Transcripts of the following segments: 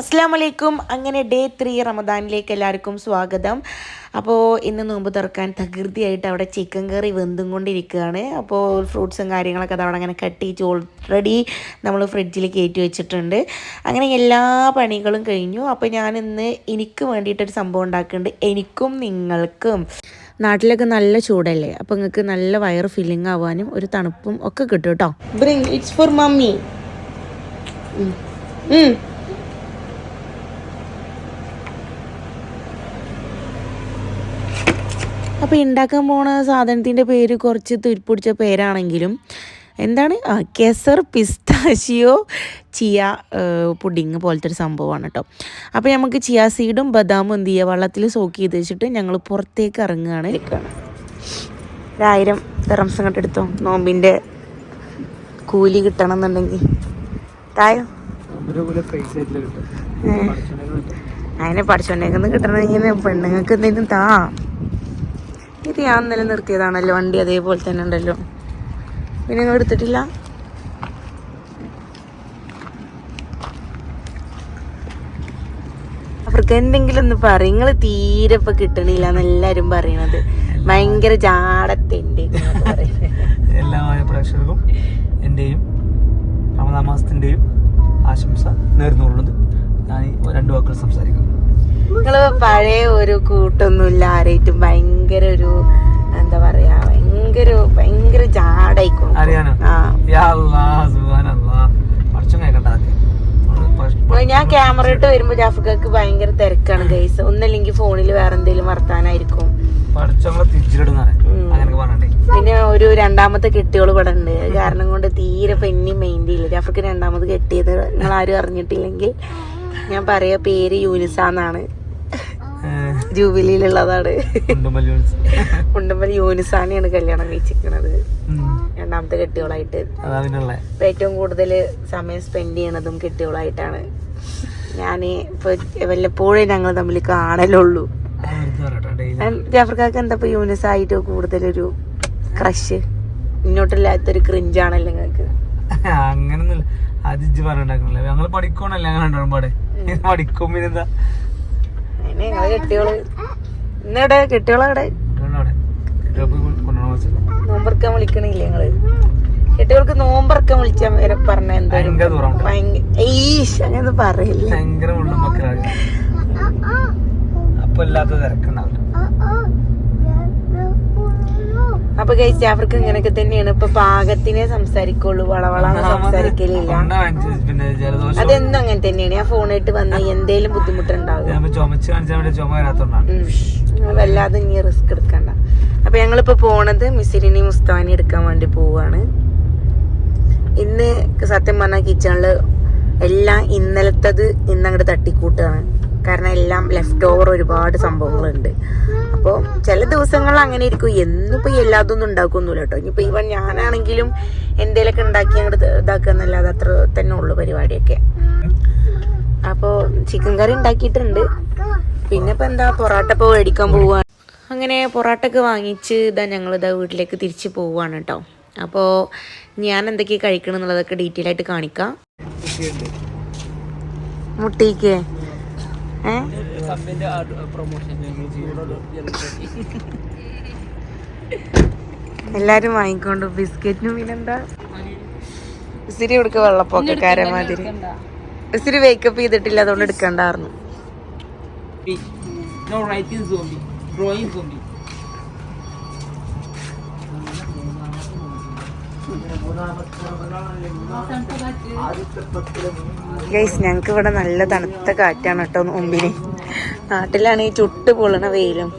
അസ്സാം വലൈക്കും അങ്ങനെ ഡേ ത്രീ റമദാനിലേക്ക് എല്ലാവർക്കും സ്വാഗതം. അപ്പോൾ ഇന്ന് നോമ്പ് തുറക്കാൻ തകൃതിയായിട്ട് അവിടെ ചിക്കൻ കറി വെന്തും കൊണ്ടിരിക്കുകയാണ് അപ്പോൾ ഫ്രൂട്ട്സും കാര്യങ്ങളൊക്കെ അത് അവിടെ അങ്ങനെ കട്ട് ചെയ്ത് ഓൾറെഡി നമ്മൾ ഫ്രിഡ്ജിൽ കയറ്റി വെച്ചിട്ടുണ്ട്. അങ്ങനെ എല്ലാ പണികളും കഴിഞ്ഞു. അപ്പോൾ ഞാൻ ഇന്ന് എനിക്ക് വേണ്ടിയിട്ടൊരു സംഭവം ഉണ്ടാക്കുന്നുണ്ട്. എനിക്കും നിങ്ങൾക്കും. നാട്ടിലൊക്കെ നല്ല ചൂടല്ലേ? അപ്പോൾ നിങ്ങൾക്ക് നല്ല വയറ് ഫില്ലിംഗ് ആവാനും ഒരു തണുപ്പും ഒക്കെ കിട്ടും കേട്ടോ. ഇറ്റ്സ് ഫോർ മമ്മി അപ്പോൾ ഉണ്ടാക്കാൻ പോണ സാധനത്തിന്റെ പേര് കുറച്ച് തുരുപ്പിടിച്ച പേരാണെങ്കിലും എന്താണ്? ആ കെസർ പിസ്താഷിയോ ചിയ പുഡിങ് പോലത്തെ ഒരു സംഭവമാണ് കേട്ടോ അപ്പോൾ നമുക്ക് ചിയ സീഡും ബദാമും എന്ത് ചെയ്യുക വെള്ളത്തിൽ സോക്ക് ചെയ്ത് വെച്ചിട്ട് ഞങ്ങൾ പുറത്തേക്ക് ഇറങ്ങുകയാണ് ഒരായിരം തെറംസ് അങ്ങോട്ട് എടുത്തോ. നോമ്പിന്റെ കൂലി കിട്ടണം എന്നുണ്ടെങ്കിൽ തായോ അതിനെ പഠിച്ചോണ്ടേക്കൊന്ന് കിട്ടണമെങ്കിൽ പെണ്ണുങ്ങൾക്ക് എന്തെങ്കിലും താ. ഇത് ഞാൻ ഇന്നലെ നിർത്തിയതാണല്ലോ വണ്ടി അതേപോലെ തന്നെ ഉണ്ടല്ലോ. പിന്നെ നിങ്ങൾ എടുത്തിട്ടില്ല. അവർക്ക് എന്തെങ്കിലും ഒന്ന് പറയും. നിങ്ങൾ തീരെ ഇപ്പൊ കിട്ടണില്ല എന്നെല്ലാരും പറയണത്. ഭയങ്കര ജാടത്തിന്റെ എല്ലാ പ്രേക്ഷകർക്കും റമദാൻ മാസത്തിന്റെയും ആശംസ നേർന്നുകൊള്ളുന്നത് ഞാൻ രണ്ട് വാക്കുകൾ സംസാരിക്കുന്നു. നിങ്ങൾ പഴയ ഒരു കൂട്ടൊന്നുമില്ല ആരായിട്ടും ഭയങ്കര ഒരു എന്താ പറയാ ഭയങ്കര ഭയങ്കര ജാടായിക്കും ഞാൻ ക്യാമറ ഇട്ട് വരുമ്പോ ജാഫിക്കക്ക് ഭയങ്കര തിരക്കാണ് ഗൈസ് ഒന്നല്ലെങ്കിൽ ഫോണിൽ വേറെ എന്തെങ്കിലും വർത്താനായിരിക്കും. പിന്നെ ഒരു രണ്ടാമത്തെ കെട്ടിയോൾ ഇവിടെ ഉണ്ട്. കാരണം കൊണ്ട് തീരെ പെണ്ണി മെയിന്റെ ഇല്ല. ജാഫർക്ക് രണ്ടാമത് കെട്ടിയത് നിങ്ങൾ ആരും അറിഞ്ഞിട്ടില്ലെങ്കിൽ ഞാൻ പറയാ പേര് യൂനിസാന്നാണ്. ജൂബിലിയിലുള്ളതാണ്. ഉണ്ടമ്പൽ യൂനിസാനെയാണ് കല്യാണം കഴിച്ചിരിക്കുന്നത്. രണ്ടാമത്തെ കെട്ടിയോളായിട്ട്. ഏറ്റവും കൂടുതൽ സമയം സ്പെൻഡ് ചെയ്യണതും കെട്ടിയോളായിട്ടാണ്. ഞാൻ ഇപ്പൊ വല്ലപ്പോഴേ ഞങ്ങൾ തമ്മിൽ കാണലുള്ളൂ. ജാഫർക്കാക്ക് എന്താ ഇപ്പൊ യൂനിസ് ആയിട്ട് കൂടുതലൊരു ക്രഷ് ഇങ്ങോട്ടില്ലാത്തൊരു ക്രിഞ്ചാണല്ലോ നിങ്ങൾക്ക് അങ്ങനൊന്നുമില്ല. അത് ഇജ്ജ് പറഞ്ഞിട്ടുണ്ടാക്കണില്ല. പഠിക്കണല്ലേ അങ്ങനെ പഠിക്കും പിന്നെന്താ? ഞങ്ങൾ കെട്ടിയോൾ. ഇന്നിവിടെ? കെട്ടിയോളവിടെ? നോമ്പറക്കാൻ വിളിക്കണില്ലേ ഞങ്ങൾ കെട്ടിയോൾക്ക് നോമ്പറക്കാൻ വിളിച്ചാൽ വരെ പറഞ്ഞ എന്താ ഭയങ്കര ദൂരം ഭയങ്കര ഈശ് അങ്ങനെ പറയില്ല. ഭയങ്കര അപ്പൊ ഇല്ലാത്ത തിരക്കുണ്ടാവില്ല. അപ്പൊ ഗൈസ് അവർക്ക് ഇങ്ങനെയൊക്കെ തന്നെയാണ്. ഇപ്പൊ പാകത്തിനെ സംസാരിക്കുള്ളൂ. വളവളാണ് സംസാരിക്കലില്ല. അതെന്നും അങ്ങനെ തന്നെയാണ്. ഞാൻ ഫോണായിട്ട് വന്ന എന്തേലും ബുദ്ധിമുട്ടുണ്ടാവും. വല്ലാതെ ഇനി റിസ്ക് എടുക്കണ്ട. അപ്പൊ ഞങ്ങളിപ്പോ പോണത് മിസിരിനി മുസ്താനി എടുക്കാൻ വേണ്ടി പോവാണ്. ഇന്ന് സത്യം പറഞ്ഞാൽ കിച്ചണിൽ എല്ലാം ഇന്നലത്തത് ഇന്നങ്ങട് തട്ടിക്കൂട്ടാണ്. കാരണം എല്ലാം ലെഫ്റ്റ് ഓവർ ഒരുപാട് സംഭവങ്ങളുണ്ട്. അപ്പോൾ ചില ദിവസങ്ങൾ അങ്ങനെ ഇരിക്കും. എന്നിപ്പോ എല്ലാതൊന്നും ഉണ്ടാക്കുന്നില്ല കേട്ടോ. ഇനിയിപ്പോൾ ഇവൻ ഞാനാണെങ്കിലും എന്തേലൊക്കെ ഉണ്ടാക്കി അങ്ങോട്ട് ഇതാക്കുക എന്നല്ലാതെ അത്ര തന്നെ ഉള്ളു പരിപാടിയൊക്കെ. അപ്പോൾ ചിക്കൻ കറി ഉണ്ടാക്കിയിട്ടുണ്ട്. പിന്നെ ഇപ്പം എന്താ? പൊറോട്ട ഇപ്പോൾ മേടിക്കാൻ പോവുകയാണ് അങ്ങനെ പൊറോട്ട ഒക്കെ വാങ്ങിച്ച് ഇതാ ഞങ്ങൾ ഇതാ വീട്ടിലേക്ക് തിരിച്ച് പോവുകയാണ് കേട്ടോ. അപ്പോൾ ഞാൻ എന്തൊക്കെയാണ് കഴിക്കണം എന്നുള്ളതൊക്കെ ഡീറ്റെയിൽ ആയിട്ട് കാണിക്കാം. മുട്ടിക്ക്. എല്ലാരും വാങ്ങിക്കൊണ്ട് ബിസ്ക്കറ്റിനും പിന്നെന്താ? ഇസിരി കൊടുക്ക വെള്ളപ്പൊക്കക്കാരെ മാതിരി ഇസിരി വേക്കപ്പ് ചെയ്തിട്ടില്ല അതുകൊണ്ട് എടുക്കണ്ടായിരുന്നു No writing ഗൈസ് ഞങ്ങൾക്ക് ഇവിടെ നല്ല തണുത്ത കാറ്റാണ് കേട്ടോ മുമ്പിന് നാട്ടിലാണ് ഈ ചുട്ട് പൊള്ളണ വെയിലും.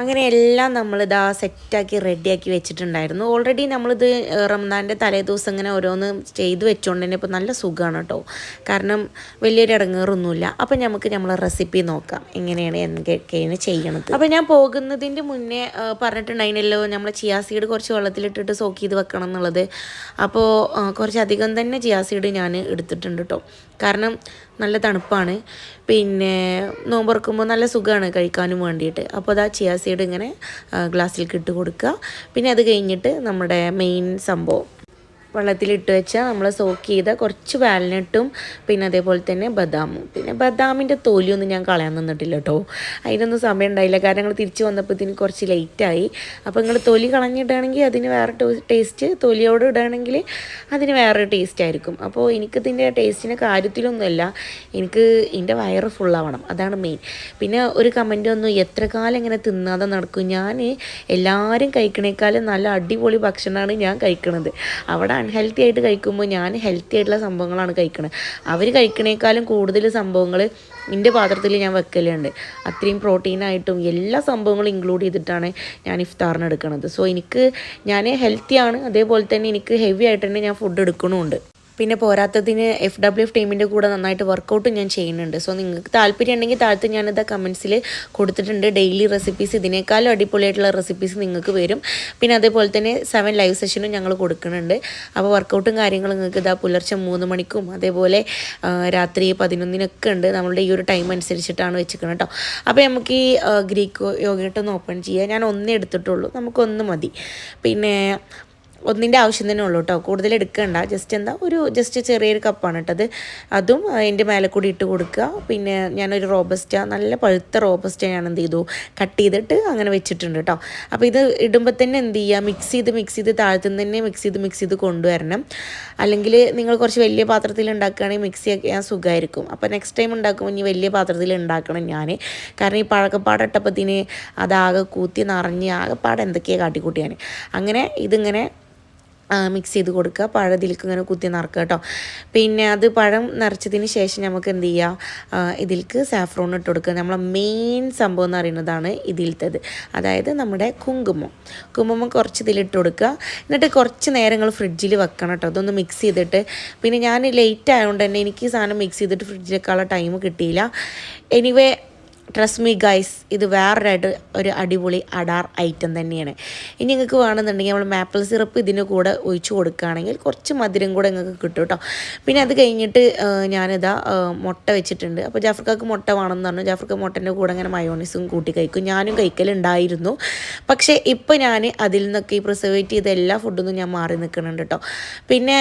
അങ്ങനെ എല്ലാം നമ്മളിതാ സെറ്റാക്കി റെഡിയാക്കി വെച്ചിട്ടുണ്ടായിരുന്നു. ഓൾറെഡി നമ്മളിത് റംദാന്റെ തലേ ദിവസം ഇങ്ങനെ ഓരോന്ന് ചെയ്ത് വെച്ചുകൊണ്ട് തന്നെ ഇപ്പോൾ നല്ല സുഖമാണ് കേട്ടോ കാരണം വലിയൊരു ഇടങ്ങേറൊന്നുമില്ല. അപ്പം നമുക്ക് നമ്മളെ റെസിപ്പി നോക്കാം. എങ്ങനെയാണ് എന്തൊക്കെയാണ് ചെയ്യണത്. അപ്പോൾ ഞാൻ പോകുന്നതിന്റെ മുന്നേ പറഞ്ഞിട്ടുണ്ടായിരുന്നല്ലോ നമ്മൾ ചിയാസീഡ് കുറച്ച് വെള്ളത്തിലിട്ടിട്ട് സോക്ക് ചെയ്ത് വെക്കണം എന്നുള്ളത്. അപ്പോൾ കുറച്ചധികം തന്നെ ചിയാസീഡ് ഞാൻ എടുത്തിട്ടുണ്ട് കേട്ടോ കാരണം നല്ല തണുപ്പാണ്. പിന്നെ നോമ്പുറക്കുമ്പോൾ നല്ല സുഖമാണ് കഴിക്കാനും വേണ്ടിയിട്ട്. അപ്പോൾ അതാ ചിയാ സീഡ് ഇങ്ങനെ ഗ്ലാസ്സിലേക്ക് ഇട്ട് കൊടുക്കുക പിന്നെ അത് കഴിഞ്ഞിട്ട് നമ്മുടെ മെയിൻ സംഭവം. വെള്ളത്തിലിട്ട് വെച്ചാൽ നമ്മൾ സോക്ക് ചെയ്ത കുറച്ച് വാൽനട്ടും പിന്നെ അതേപോലെ തന്നെ ബദാമും. പിന്നെ ബദാമിന്റെ തൊലിയൊന്നും ഞാൻ കളയാൻ നിന്നിട്ടില്ല കേട്ടോ അതിനൊന്നും സമയം ഉണ്ടായില്ല. കാരണം ഞങ്ങൾ തിരിച്ച് വന്നപ്പോഴത്തേന് കുറച്ച് ലേറ്റായി അപ്പോൾ നിങ്ങൾ തൊലി കളഞ്ഞിടുകയാണെങ്കിൽ അതിന് വേറെ ടേസ്റ്റ് തൊലിയോട് ഇടുകയാണെങ്കിൽ അതിന് വേറെ ടേസ്റ്റ് ആയിരിക്കും. അപ്പോൾ എനിക്കിതിന്റെ ടേസ്റ്റിന്റെ കാര്യത്തിലൊന്നുമല്ല. എനിക്ക് എന്റെ വയറ് ഫുള്ളാവണം അതാണ് മെയിൻ പിന്നെ ഒരു കമന്റ് വന്നു എത്ര കാലം ഇങ്ങനെ തിന്നാതെ നടക്കും? ഞാൻ എല്ലാവരും കഴിക്കണേക്കാളും നല്ല അടിപൊളി ഭക്ഷണമാണ് ഞാൻ കഴിക്കണത്. അവിടെ അൺഹെൽത്തി ആയിട്ട് കഴിക്കുമ്പോൾ ഞാൻ ഹെൽത്തി ആയിട്ടുള്ള സംഭവങ്ങളാണ് കഴിക്കുന്നത് അവർ കഴിക്കണേക്കാളും കൂടുതൽ സംഭവങ്ങൾ എന്റെ പാത്രത്തിൽ ഞാൻ വെക്കലുണ്ട്. അത്രയും പ്രോട്ടീനായിട്ടും എല്ലാ സംഭവങ്ങളും ഇൻക്ലൂഡ് ചെയ്തിട്ടാണ് ഞാൻ ഇഫ്താറിന് എടുക്കുന്നത് സോ എനിക്ക് ഞാൻ ഹെൽത്തിയാണ് അതേപോലെ തന്നെ എനിക്ക് ഹെവി ആയിട്ട് തന്നെ ഞാൻ ഫുഡ് എടുക്കണമുണ്ട് പിന്നെ പോരാത്തതിന് എഫ് ഡബ്ല്യു എഫ് ടീമിന്റെ കൂടെ നന്നായിട്ട് വർക്കൗട്ടും ഞാൻ ചെയ്യുന്നുണ്ട്. സോ നിങ്ങൾക്ക് താല്പര്യം ഉണ്ടെങ്കിൽ താഴത്ത് ഞാനിത് കമൻസിൽ കൊടുത്തിട്ടുണ്ട്. ഡെയിലി റെസിപ്പീസ് ഇതിനേക്കാളും അടിപൊളിയായിട്ടുള്ള റെസിപ്പീസ് നിങ്ങൾക്ക് വരും. പിന്നെ അതേപോലെ തന്നെ സെവൻ ലൈവ് സെഷനും ഞങ്ങൾ കൊടുക്കുന്നുണ്ട്. അപ്പോൾ വർക്കൗട്ടും കാര്യങ്ങളും നിങ്ങൾക്ക് ഇതാ പുലർച്ചെ മൂന്ന് മണിക്കും അതേപോലെ രാത്രി പതിനൊന്നിനൊക്കെ ഉണ്ട്. നമ്മളുടെ ഈ ഒരു ടൈം അനുസരിച്ചിട്ടാണ് വെച്ചിരിക്കുന്നത് കേട്ടോ. അപ്പോൾ നമുക്ക് ഈ ഗ്രീക്ക് യോഗയിട്ടൊന്ന് ഓപ്പൺ ചെയ്യാം. ഞാൻ ഒന്നേ എടുത്തിട്ടുള്ളൂ. നമുക്കൊന്ന് മതി. പിന്നെ ഒന്നിന്റെ ആവശ്യം തന്നെ ഉള്ളൂ കേട്ടോ. കൂടുതൽ എടുക്കണ്ട. ജസ്റ്റ് എന്താ ഒരു ജസ്റ്റ് ചെറിയൊരു കപ്പാണ് കേട്ടത്. അതും അതിന്റെ മേലെ കൂടി ഇട്ട് കൊടുക്കുക. പിന്നെ ഞാനൊരു റോബസ്റ്റ നല്ല പഴുത്ത റോബസ്റ്റ ഞാൻ എന്ത് ചെയ്തു? കട്ട് ചെയ്തിട്ട് അങ്ങനെ വെച്ചിട്ടുണ്ട് കേട്ടോ. അപ്പോൾ ഇത് ഇടുമ്പോൾ തന്നെ എന്ത് ചെയ്യുക മിക്സ് ചെയ്ത് മിക്സ് ചെയ്ത് താഴത്തുനിന്ന് തന്നെ മിക്സ് ചെയ്ത് മിക്സ് ചെയ്ത് കൊണ്ടുവരണം. അല്ലെങ്കിൽ നിങ്ങൾ കുറച്ച് വലിയ പാത്രത്തിൽ ഉണ്ടാക്കുകയാണെങ്കിൽ മിക്സ് ചെയ്യാൻ സുഖമായിരിക്കും. അപ്പോൾ നെക്സ്റ്റ് ടൈം ഉണ്ടാക്കുമ്പോൾ ഇനി വലിയ പാത്രത്തിൽ ഉണ്ടാക്കണം ഞാൻ കാരണം ഈ പഴക്കപ്പാടിട്ടപ്പത്തിന് അതാകെ കൂത്തി നിറഞ്ഞ് ആകെപ്പാട് എന്തൊക്കെയാണ് കാട്ടിക്കൂട്ടിയാണ് അങ്ങനെ ഇതിങ്ങനെ മിക്സ് ചെയ്ത് കൊടുക്കുക. പഴം ഇതിലേക്ക് ഇങ്ങനെ കുത്തി നിറക്കുക കേട്ടോ. പിന്നെ അത് പഴം നിറച്ചതിന് ശേഷം നമുക്ക് എന്ത് ചെയ്യുക ഇതിലേക്ക് സാഫ്രോൺ ഇട്ട് കൊടുക്കുക. നമ്മളെ മെയിൻ സംഭവം എന്ന് പറയുന്നതാണ് ഇതിലത്തേത്. അതായത് നമ്മുടെ കുങ്കുമം. കുങ്കുമം കുറച്ച് ഇതിലിട്ട് കൊടുക്കുക. എന്നിട്ട് കുറച്ച് നേരങ്ങൾ ഫ്രിഡ്ജിൽ വെക്കണം കേട്ടോ. അതൊന്ന് മിക്സ് ചെയ്തിട്ട്. പിന്നെ ഞാൻ ലേറ്റ് ആയതുകൊണ്ട് തന്നെ എനിക്ക് സാധനം മിക്സ് ചെയ്തിട്ട് ഫ്രിഡ്ജിൽ വെക്കാനുള്ള ടൈം കിട്ടിയില്ല. എനിവേ ട്രസ്റ്റ് മീ ഗൈസ് ഇത് വേറൊരായിട്ട് ഒരു അടിപൊളി അടാർ ഐറ്റം തന്നെയാണ്. ഇനി നിങ്ങൾക്ക് വേണമെന്നുണ്ടെങ്കിൽ നമ്മൾ മാപ്പിൾ സിറപ്പ് ഇതിന് കൂടെ ഒഴിച്ചു കൊടുക്കുകയാണെങ്കിൽ കുറച്ച് മധുരം കൂടെ നിങ്ങൾക്ക് കിട്ടും കേട്ടോ. പിന്നെ അത് കഴിഞ്ഞിട്ട് ഞാനിതാ മുട്ട വെച്ചിട്ടുണ്ട്. അപ്പോൾ ജാഫർക്കാക്ക് മുട്ട വേണമെന്ന് പറഞ്ഞു. ജാഫർക്ക് മുട്ടന്റെ കൂടെ അങ്ങനെ മയോണീസും കൂട്ടി കഴിക്കും. ഞാനും കഴിക്കലുണ്ടായിരുന്നു. പക്ഷേ ഇപ്പോൾ ഞാൻ അതിൽ നിന്നൊക്കെ ഈ പ്രിസർവേറ്റ് ചെയ്ത എല്ലാ ഫുഡൊന്നും ഞാൻ മാറി നിൽക്കുന്നുണ്ട് കേട്ടോ. പിന്നെ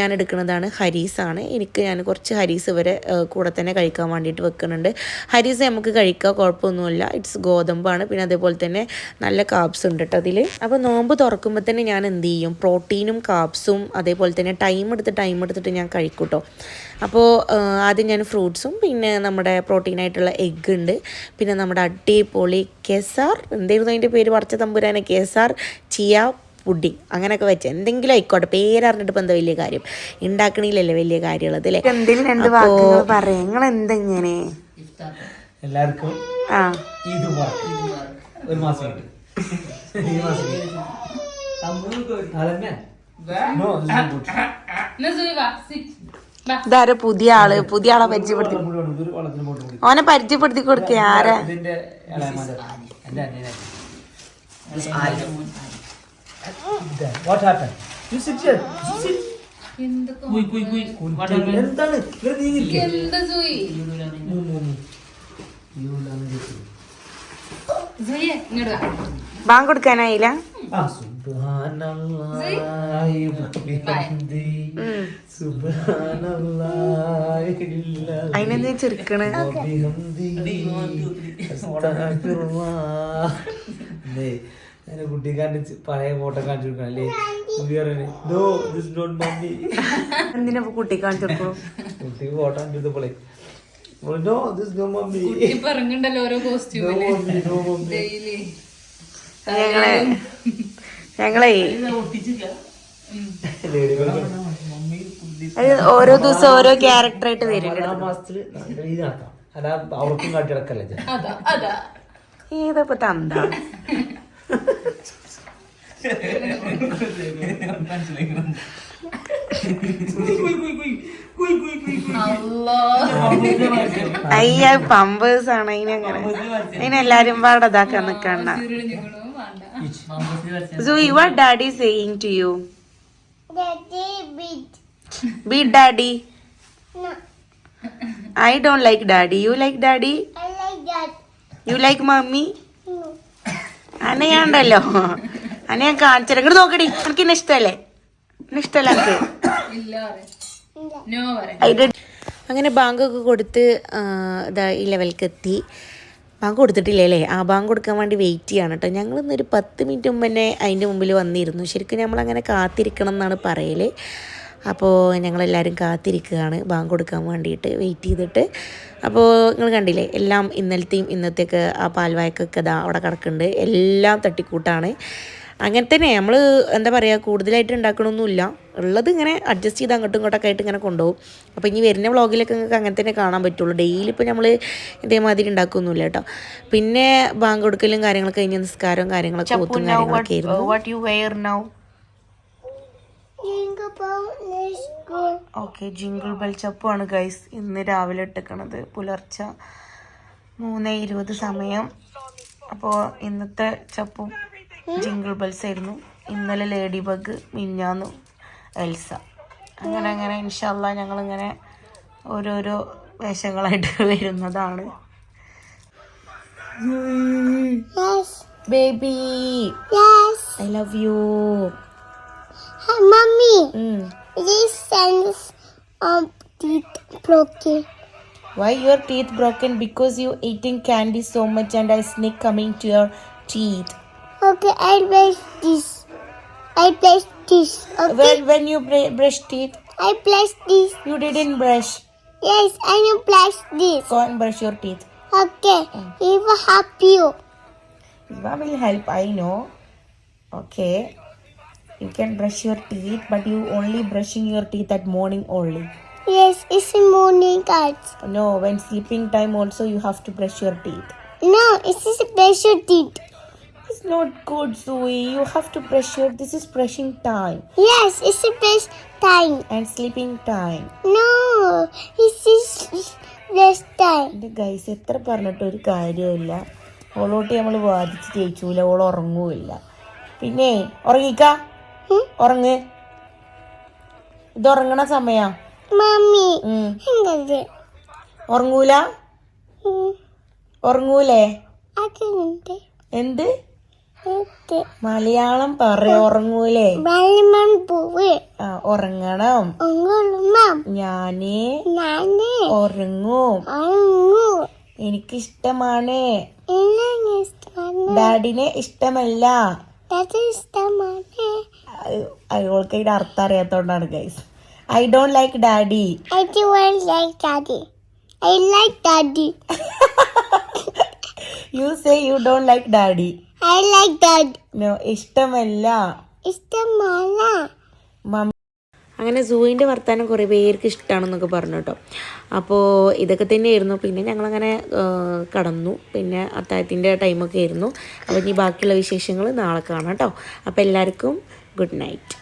ഞാൻ എടുക്കുന്നതാണ് ഹരീസാണ്. എനിക്ക് ഞാൻ കുറച്ച് ഹരീസ് വരെ കൂടെ തന്നെ കഴിക്കാൻ വേണ്ടിയിട്ട് വെക്കുന്നുണ്ട്. ഹരീസ് നമുക്ക് കഴിക്കാം കുഴപ്പമൊന്നുമില്ല. ഇറ്റ്സ് ഗോതമ്പാണ്. പിന്നെ അതേപോലെ തന്നെ നല്ല കാബ്സ് ഉണ്ട് കേട്ടോ അതിൽ അപ്പോൾ നോമ്പ് തുറക്കുമ്പോൾ തന്നെ ഞാൻ എന്ത് ചെയ്യും? പ്രോട്ടീനും കാബ്സും അതേപോലെ തന്നെ ടൈം എടുത്ത് ടൈം എടുത്തിട്ട് ഞാൻ കഴിക്കൂട്ടോ. അപ്പോൾ ആദ്യം ഞാൻ ഫ്രൂട്ട്സും പിന്നെ നമ്മുടെ പ്രോട്ടീനായിട്ടുള്ള എഗ്ഗ് ഉണ്ട്. പിന്നെ നമ്മുടെ അടിപൊളി കെസാർ. എന്തായിരുന്നു അതിന്റെ പേര്? പറച്ച തമ്പുരാനെ. കെസാർ ചിയ പുഡിങ് അങ്ങനെയൊക്കെ വെച്ച്. എന്തെങ്കിലും ആയിക്കോട്ടെ. പേരറിഞ്ഞിട്ട് ഇപ്പം എന്താ വലിയ കാര്യം? ഉണ്ടാക്കണില്ലല്ലേ വലിയ കാര്യമുള്ളത് അല്ലേ? എന്തെങ്കിലും രണ്ട് വാക്കുകൾ പറയാം. നിങ്ങൾ എന്തെങ്ങനെ എല്ലാവർക്കും ഇത് ഒരു മാസം. ഈ മാസം. ഇതാരോ പുതിയ ആൾ പുതിയ ആളെ പരിചയപ്പെടുത്തി. ഓനെ പരിചയപ്പെടുത്തി കൊടുക്ക ആരാ? എന്താണ്? ബാങ്ക് കൊടുക്കാനായില്ല? അതിനെന്താ ചെറുക്കണ്? വബിഹംദിഹി കുട്ടി കാണിച്ച് പഴയ ഫോട്ടോ കാണിച്ചു കൊടുക്കണം അല്ലേ? കുട്ടി കുട്ടി കാണിച്ചു കൊടുക്കണു? കുട്ടിക്ക് ഫോട്ടോ കാണിച്ചു നോ ദിസ് നോ മമ്മി കുട്ടി പറങ്ങണ്ടല്ലോ ഓരോ നോ കോസ്റ്റ്യൂമിൽ. മമ്മി നോ മമ്മി ഡെയിലി ഞങ്ങളെ ഞങ്ങളെ അത് ഓരോ ദിവസം ഓരോ ക്യാരക്ടർ ആയിട്ട് വരും ആ മാസത്തിൽ നല്ല രീതി നടത്താം അല്ല അവർക്കും കാട്ടിടക്കല്ലേ ചെ. അതാ അതാ. ഏതപ്പോ തന്ത? അല്ലോ അയ്യ പമ്പേഴ്സ് ആണ് അതിനങ്ങനെ അതിനെല്ലാരും പാടെ ഇതാക്കാൻ നിക്കണ്ട. സൂയി what daddy saying to you Daddy beat. Be daddy No, I don't like daddy you like daddy I like that. You like mummy അനയാണ്ടല്ലോ Anaya ഞാൻ ഉണ്ടല്ലോ അന്നെ ഞാൻ കാണിച്ചു ഇങ്ങോട്ട് നോക്കടി. എനിക്ക് ഇഷ്ടല്ലേ? ഇഷ്ടമല്ല എനിക്ക് അങ്ങനെ ബാങ്കൊക്കെ കൊടുത്ത് ഇതാ ഈ ലെവലിലേക്ക് എത്തി. ബാങ്ക് കൊടുത്തിട്ടില്ല അല്ലേ? ആ ബാങ്ക് കൊടുക്കാൻ വേണ്ടി വെയിറ്റ് ചെയ്യാണ് കേട്ടോ ഞങ്ങൾ ഇന്നൊരു പത്ത് മിനിറ്റ് മുമ്പ് തന്നെ അതിന്റെ മുമ്പിൽ വന്നിരുന്നു. ശരിക്കും നമ്മളങ്ങനെ കാത്തിരിക്കണം എന്നാണ് പറയൽ അപ്പോൾ ഞങ്ങളെല്ലാവരും കാത്തിരിക്കുകയാണ് ബാങ്ക് കൊടുക്കാൻ വേണ്ടിയിട്ട് വെയിറ്റ് ചെയ്തിട്ട്. അപ്പോൾ നിങ്ങൾ കണ്ടില്ലേ എല്ലാം ഇന്നലത്തെയും ഇന്നത്തെയൊക്കെ ആ പാൽവായ്ക്കൊക്കെ അതാ അവിടെ കിടക്കുന്നുണ്ട് എല്ലാം തട്ടിക്കൂട്ടാണ്. അങ്ങനെ തന്നെ നമ്മൾ എന്താ പറയുക കൂടുതലായിട്ട് ഉണ്ടാക്കണമൊന്നുമില്ല ഉള്ളത് ഇങ്ങനെ അഡ്ജസ്റ്റ് ചെയ്ത് അങ്ങോട്ടും ഇങ്ങോട്ടൊക്കെ ആയിട്ട് ഇങ്ങനെ കൊണ്ടുപോകും. അപ്പോൾ ഇനി വരുന്ന വ്ളോഗിലൊക്കെ നിങ്ങൾക്ക് അങ്ങനെ തന്നെ കാണാൻ പറ്റുള്ളൂ. ഡെയിലി ഇപ്പോൾ നമ്മൾ ഇതേമാതിരി ഉണ്ടാക്കുമൊന്നുമില്ല കേട്ടോ. പിന്നെ ബാങ്ക് കൊടുക്കലും കാര്യങ്ങളൊക്കെ കഴിഞ്ഞ നിസ്കാരവും കാര്യങ്ങളൊക്കെ ഒത്തും കാര്യങ്ങളൊക്കെ ആയിരുന്നു. ഓക്കെ ജിങ്കിൾ ബൽ ചപ്പുമാണ് ഗൈസ് ഇന്ന് രാവിലെ ഇട്ടേക്കണത്. പുലർച്ചെ മൂന്ന് ഇരുപത് സമയം. അപ്പോൾ ഇന്നത്തെ ചപ്പും ജിങ്കിൾ ബെൽസ് ആയിരുന്നു. ഇന്നലെ ലേഡി ബഗ് മിഞ്ഞാന്നു എൽസ അങ്ങനെ അങ്ങനെ ഇൻഷല്ല ഞങ്ങളിങ്ങനെ ഓരോരോ വേഷങ്ങളായിട്ട് വരുന്നതാണ്. Baby. I love you mummy Why your teeth broken. Why your teeth broken because you eating candy so much and I sneak Okay, I'll brush this. I brush this. Okay. When when you br- brush teeth, I brush this. you didn't brush. Yes, I will brush this. Go and brush your teeth. Okay. Mm. It will help you. That will help. I know. Okay. You can brush your teeth, but you only brushing your teeth at morning only. Yes, it's morning cards. No, when sleeping time also you have to brush your teeth. No, it's just a brush your teeth. It's not good, Zoe. You have to brush your. This is brushing time Yes, it's a best time. and sleeping time. No, it's is best time. എന്റെ guys എത്ര പറഞ്ഞിട്ട് ഒരു കാര്യമില്ല ഓളോട്ട് നമ്മൾ വാദിച്ച് ജയിച്ചൂല all ഉറങ്ങൂല്ല പിന്നെ ഉറങ്ങിക്ക Hmm? ഉറങ്ങ് ഇത് ഉറങ്ങണ സമയാ Mommy, ഉം. എന്തത്? ഉറങ്ങൂല ഉം, ഉറങ്ങൂലേ അതുണ്ട്. എന്ത് മലയാളം പറ ഉറങ്ങൂലേ? വെള്ളമൺ പൂവ്. ആ ഉറങ്ങണം. ഞാൻ ഉറങ്ങും. എനിക്ക് എനിക്കിഷ്ടമാണ് ഡാഡിനെ ഇഷ്ടമല്ല. അയാൾക്ക് അതിന്റെ അർത്ഥം അറിയാത്തോണ്ടാണ് guys I don't like daddy like daddy. I like daddy. You say you don't like daddy I like that no ഇഷ്ടമല്ല. ഇഷ്ടമല്ല. അങ്ങനെ സൂവിന്റെ വർത്താനം കുറേ പേർക്ക് ഇഷ്ടമാണെന്നൊക്കെ പറഞ്ഞു കേട്ടോ. അപ്പോൾ ഇതൊക്കെ തന്നെയായിരുന്നു. പിന്നെ ഞങ്ങളങ്ങനെ അങ്ങനെ കടന്നു. പിന്നെ അത്താഴത്തിന്റെ ടൈമൊക്കെ ആയിരുന്നു. അപ്പോൾ ഇനി ബാക്കിയുള്ള വിശേഷങ്ങൾ നാളെ കാണാം കേട്ടോ. അപ്പോൾ എല്ലാവർക്കും ഗുഡ് നൈറ്റ്